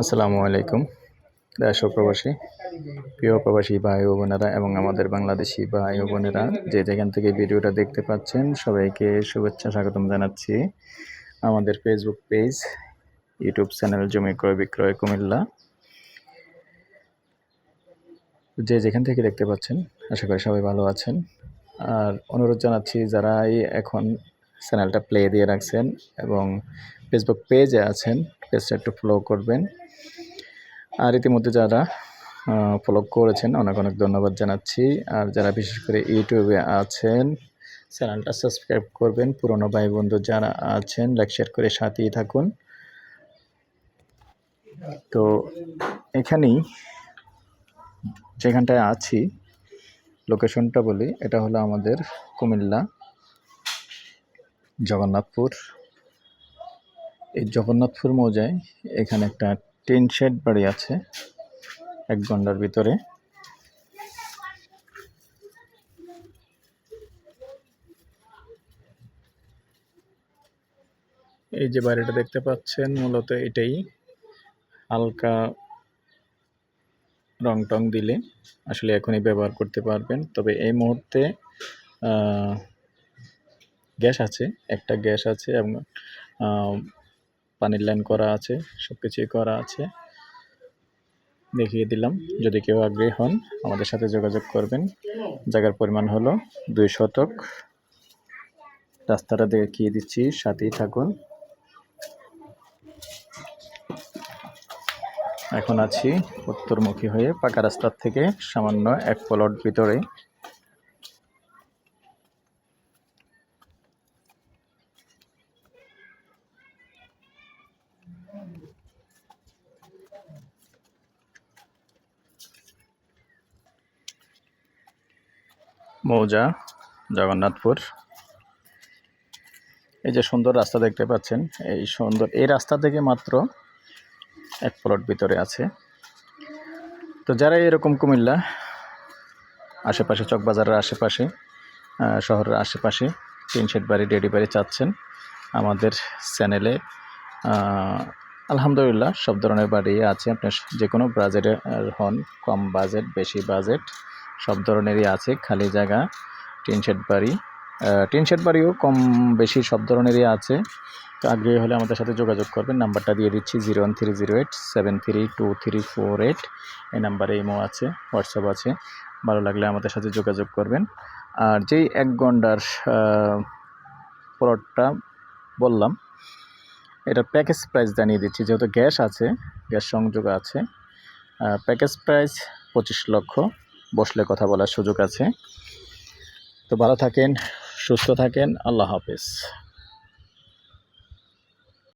আসসালামু আলাইকুম। দেশ প্রবাসী, প্রিয় প্রবাসী ভাই ও বোনেরা এবং আমাদের বাংলাদেশি ভাই ও বোনেরা, যে যেখান থেকে ভিডিওটা দেখতে পাচ্ছেন, সবাইকে শুভেচ্ছা স্বাগতম জানাচ্ছি আমাদের ফেসবুক পেজ ইউটিউব চ্যানেল জমি ক্রয় বিক্রয় কুমিল্লা। যে যেখান থেকে দেখতে পাচ্ছেন, আশা করি সবাই ভালো আছেন। আর অনুরোধ জানাচ্ছি যারা এখন চ্যানেলটা প্লে দিয়ে রাখছেন এবং ফেসবুক পেজে আছেন পেজটা একটু ফলো করবেন। আর ইতিমধ্যে যারা ফলো করেছেন, অনেক অনেক ধন্যবাদ জানাচ্ছি। আর যারা বিশেষ করে ইউটিউবে আছেন, চ্যানেলটা সাবস্ক্রাইব করবেন। পুরনো ভাই বন্ধু যারা আছেন লাইক শেয়ার করে সাথেই থাকুন। তো এখানেই যেখানটায় আছি লোকেশনটা বলি, এটা হলো আমাদের কুমিল্লা, জগন্নাথপুর। এই জগন্নাথপুর মৌজায় এখানে একটা টিন শেড বাড়ি আছে, এক ঘণ্টার ভিতরে। এই যে বাড়িটা দেখতে পাচ্ছেন, মূলত এটাই। হালকা রং টং দিলে আসলে এখনই ব্যবহার করতে পারবেন। তবে এই মুহূর্তে গ্যাস আছে, একটা গ্যাস আছে এবং পানির লাইন করা আছে সব কিছুই করা আছে। দেখিয়ে দিলাম, যদি কেউ আগ্রহী হন, আমাদের সাথে যোগাযোগ করবেন। জায়গার পরিমাণ হলো দুই শতক। রাস্তাটা দেখিয়ে দিচ্ছি, সাথেই থাকুন। এখন আছি উত্তরমুখী হয়ে পাকা রাস্তার থেকে সামান্য এক প্লট ভিতরে মৌজা, জগন্নাথপুর। এই যে সুন্দর রাস্তা দেখতে পাচ্ছেন, এই সুন্দর, এই রাস্তা থেকে মাত্র এক প্লট ভিতরে আছে। তো যারা এরকম কুমিল্লা আশেপাশে, চকবাজারের আশেপাশে শহরের আশেপাশে তিন শেড বাড়ি ডেডি বাড়ি চাচ্ছেন, আমাদের চ্যানেলে আলহামদুলিল্লাহ সব ধরনের বাড়ি আছে। আপনার যে কোনো বাজেটের হন, কম বাজেট বেশি বাজেট সব ধরনেরই আছে, খালি জায়গা, টিন শেড বাড়ি। টিন শেড বাড়িও কম বেশি সব ধরনেরই আছে। তো আগ্রহী হলে আমাদের সাথে যোগাযোগ করবেন। নাম্বারটা দিয়ে দিচ্ছি zero one three zero eight, seven three two three four eight. এই নাম্বারে ইমো আছে, হোয়াটসঅ্যাপ আছে। ভালো লাগলে আমাদের সাথে যোগাযোগ করবেন। আর যেই এক ঘণ্টার প্লটটা বললাম, এটা প্যাকেজ প্রাইস জানিয়ে দিচ্ছি। যেহেতু গ্যাস আছে, গ্যাস সংযোগ আছে প্যাকেজ প্রাইস পঁচিশ লক্ষ। বসলে কথা বলার সুযোগ আছে। তো ভালো থাকেন সুস্থ থাকেন আল্লাহ হাফেজ।